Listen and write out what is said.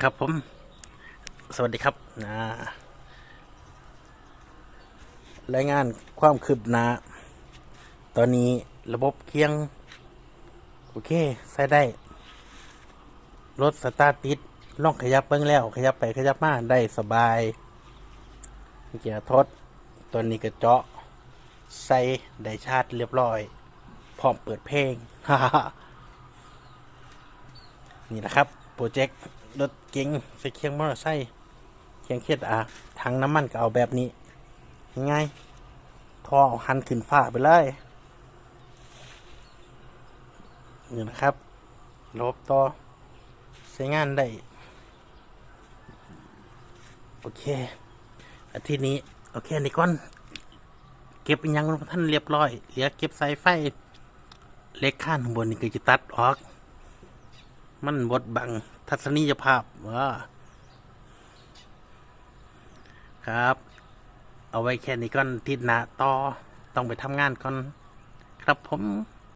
ครับผม สวัสดีครับนะรายงานความคืบหน้า ตอนนี้ระบบเคียง โอเค ใช้ได้ รถสตาร์ทติดล่องขยับเบิ้งแล้ว ขยับไปขยับมา ได้สบาย เกียร์ทด ตัวนี้ก็เจาะใส่ได้ชาร์จเรียบร้อย พร้อมเปิดเพลง นี่นะครับ โปรเจกต์รถเก๋งใส่เคียงมอเตอร์ไซค์เคียงเครียดอะถังน้ำมันก็เอาแบบนี้ง่ายทอเอาหันขึ้นฟ้าไปเลยนี่นะครับระบต่อใช้งานได้ โอเค อาทิตย์นี้ โอเคนี่ก่อน เก็บยังท่านเรียบร้อย เหลือเก็บสายไฟ เล็กข้างข้างบนนี่ก็จะตัดออก มันบดบังทัศนียภาพว่าครับ เอาไว้แค่นี้ก่อนทิศหน้าต่อ ต้องไปทำงานก่อน ครับผม